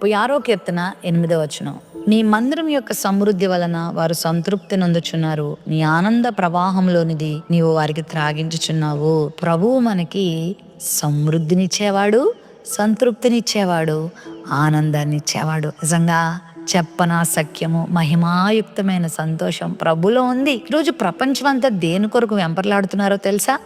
ముప్పై ఆరో కీర్తన ఎనిమిదో వచనం. నీ మందిరం యొక్క సమృద్ధి వలన వారు సంతృప్తి నొందుచున్నారు. నీ ఆనంద ప్రవాహంలోనిది నీవు వారికి త్రాగించుచున్నావు. ప్రభువు మనకి సమృద్ధినిచ్చేవాడు సంతృప్తినిచ్చేవాడు ఆనందాన్ని ఇచ్చేవాడు నిజంగా చెప్పన సఖ్యము మహిమాయుక్తమైన సంతోషం ప్రభులో ఉంది. ఈరోజు ప్రపంచం అంతా దేని కొరకు వెంపర్లాడుతున్నారో తెలుసా?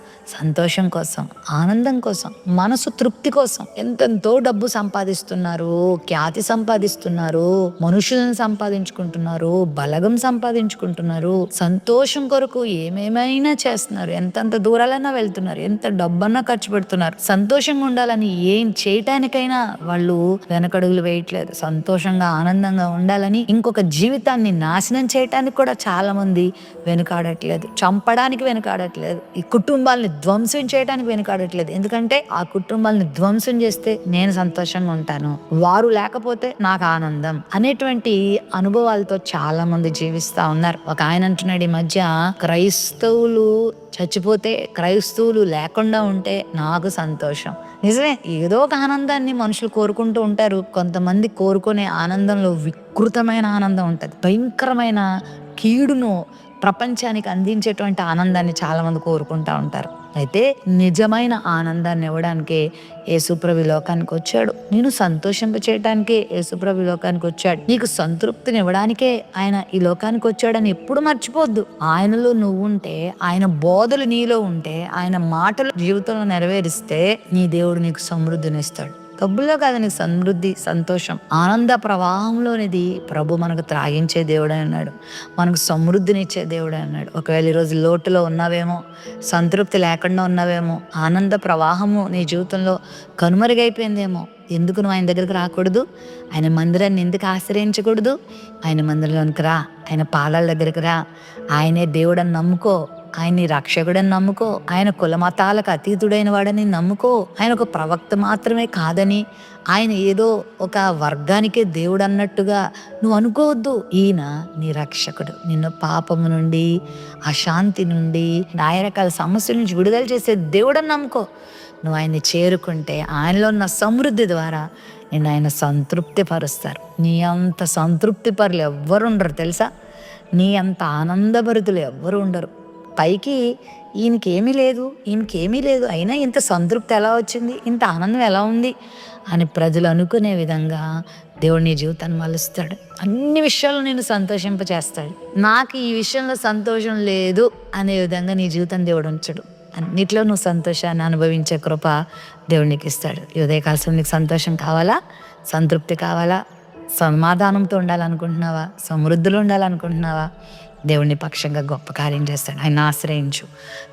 సంతోషం కోసం ఆనందం కోసం మనసు తృప్తి కోసం. ఎంతెంతో డబ్బు సంపాదిస్తున్నారు ఖ్యాతి సంపాదిస్తున్నారు మనుషులను సంపాదించుకుంటున్నారు బలగం సంపాదించుకుంటున్నారు. సంతోషం కొరకు ఏమేమైనా చేస్తున్నారు ఎంతెంత దూరాలైనా వెళ్తున్నారు ఎంత డబ్బన్నా ఖర్చు పెడుతున్నారు. సంతోషంగా ఉండాలని ఏం చేయటానికైనా వాళ్ళు వెనకడుగులు వేయట్లేదు. సంతోషంగా ఆనందంగా ఉండాలని ఇంకొక జీవితాన్ని నాశనం చేయటానికి కూడా చాలామంది వెనుకాడట్లేదు. చంపడానికి వెనుకాడట్లేదు. ఈ కుటుంబాలని ధ్వంసం చేయడానికి వెనుకాడట్లేదు. ఎందుకంటే ఆ కుటుంబాలని ధ్వంసం చేస్తే నేను సంతోషంగా ఉంటాను. వారు లేకపోతే నాకు ఆనందం అనేటువంటి అనుభవాలతో చాలా మంది జీవిస్తా ఉన్నారు. ఒక ఆయన అంటున్నాడు ఈ మధ్య క్రైస్తవులు చచ్చిపోతే క్రైస్తవులు లేకుండా ఉంటే నాకు సంతోషం. నిజమే ఏదో ఒక ఆనందాన్ని మనుషులు కోరుకుంటూ ఉంటారు. కొంతమంది కోరుకునే ఆనందంలో వికృతమైన ఆనందం ఉంటుంది. భయంకరమైన కీడును ప్రపంచానికి అందించేటువంటి ఆనందాన్ని చాలామంది కోరుకుంటూ కోరుకుంటా ఉంటారు. అయితే నిజమైన ఆనందాన్ని ఇవ్వడానికే యేసుప్రభు లోకానికి వచ్చాడు. నేను సంతోషింప చేయడానికే యేసుప్రభు లోకానికి వచ్చాడు. నీకు సంతృప్తిని ఇవ్వడానికే ఆయన ఈ లోకానికి వచ్చాడని ఎప్పుడు మర్చిపోద్దు. ఆయనలో నువ్వు ఉంటే ఆయన బోధలు నీలో ఉంటే ఆయన మాటలు జీవితంలో నెరవేరిస్తే నీ దేవుడు నీకు సమృద్ధినిస్తాడు. డబ్బుల్లో కాదు నీకు సమృద్ధి సంతోషం ఆనంద ప్రవాహంలోనిది ప్రభు మనకు త్రాగించే దేవుడే అన్నాడు మనకు సమృద్ధినిచ్చే దేవుడే అన్నాడు ఒకవేళ ఈరోజు లోటులో ఉన్నావేమో సంతృప్తి లేకుండా ఉన్నావేమో ఆనంద ప్రవాహము నీ జీవితంలో కనుమరుగైపోయిందేమో ఎందుకు నువ్వు ఆయన దగ్గరికి రాకూడదు? ఆయన మందిరాన్ని ఎందుకు ఆశ్రయించకూడదు? ఆయన మందిరంలోనికి రా. ఆయన పాదాల దగ్గరికి రా. ఆయనే దేవుడని నమ్ముకో. ఆయన్ని రక్షకుడని నమ్ముకో ఆయన కులమతాలకు అతీతుడైన వాడని నమ్ముకో ఆయన ఒక ప్రవక్త మాత్రమే కాదని ఆయన ఏదో ఒక వర్గానికే దేవుడు అన్నట్టుగా నువ్వు అనుకోవద్దు. ఈయన నీ రక్షకుడు. నిన్ను పాపము నుండి అశాంతి నుండి నాయ రకాల సమస్యల నుంచి విడుదల చేసే దేవుడని నమ్ముకో. నువ్వు ఆయన్ని చేరుకుంటే ఆయనలో ఉన్న సమృద్ధి ద్వారా నేను ఆయన సంతృప్తి పరుస్తారు నీ అంత సంతృప్తి పరులు ఎవ్వరు ఉండరు తెలుసా? నీ అంత ఆనందభరితులు ఎవ్వరు ఉండరు. పైకి ఈయనకేమీ లేదు ఈయనకేమీ లేదు. అయినా ఇంత సంతృప్తి ఎలా వచ్చింది? ఇంత ఆనందం ఎలా ఉంది? అని ప్రజలు అనుకునే విధంగా దేవుడు నీ జీవితాన్ని మలుస్తాడు. అన్ని విషయాలు నేను సంతోషింపచేస్తాడు. నాకు ఈ విషయంలో సంతోషం లేదు అనే విధంగా నీ జీవితం దేవుడు ఉంచడు. అన్నిట్లో నువ్వు సంతోషాన్ని అనుభవించే కృప దేవుడు నీకు ఇస్తాడు. ఈ నీకు సంతోషం కావాలా? సంతృప్తి కావాలా? సమాధానంతో ఉండాలనుకుంటున్నావా? సమృద్ధులు ఉండాలనుకుంటున్నావా? దేవుని పక్షంగా గొప్ప కార్యం చేస్తాడు. ఆయన ఆశ్రయించు.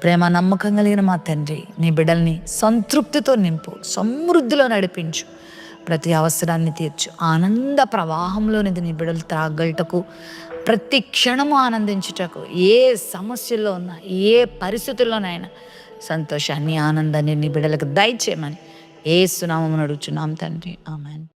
ప్రేమ నమ్మకం కలిగిన మా తండ్రి నీ బిడ్డల్ని సంతృప్తితో నింపు సమృద్ధిలో నడిపించు. ప్రతి అవసరాన్ని తీర్చు. ఆనంద ప్రవాహంలోనిది నీ బిడ్డలు త్రాగలటకు ప్రతి క్షణము ఆనందించుటకు ఏ సమస్యల్లో ఉన్నా ఏ పరిస్థితుల్లోనైనా సంతోషాన్ని ఆనందాన్ని నీ బిడ్డలకు దయచేయమని ఏ సునామం అడుగుచున్నాం తండ్రి. ఆమెన్.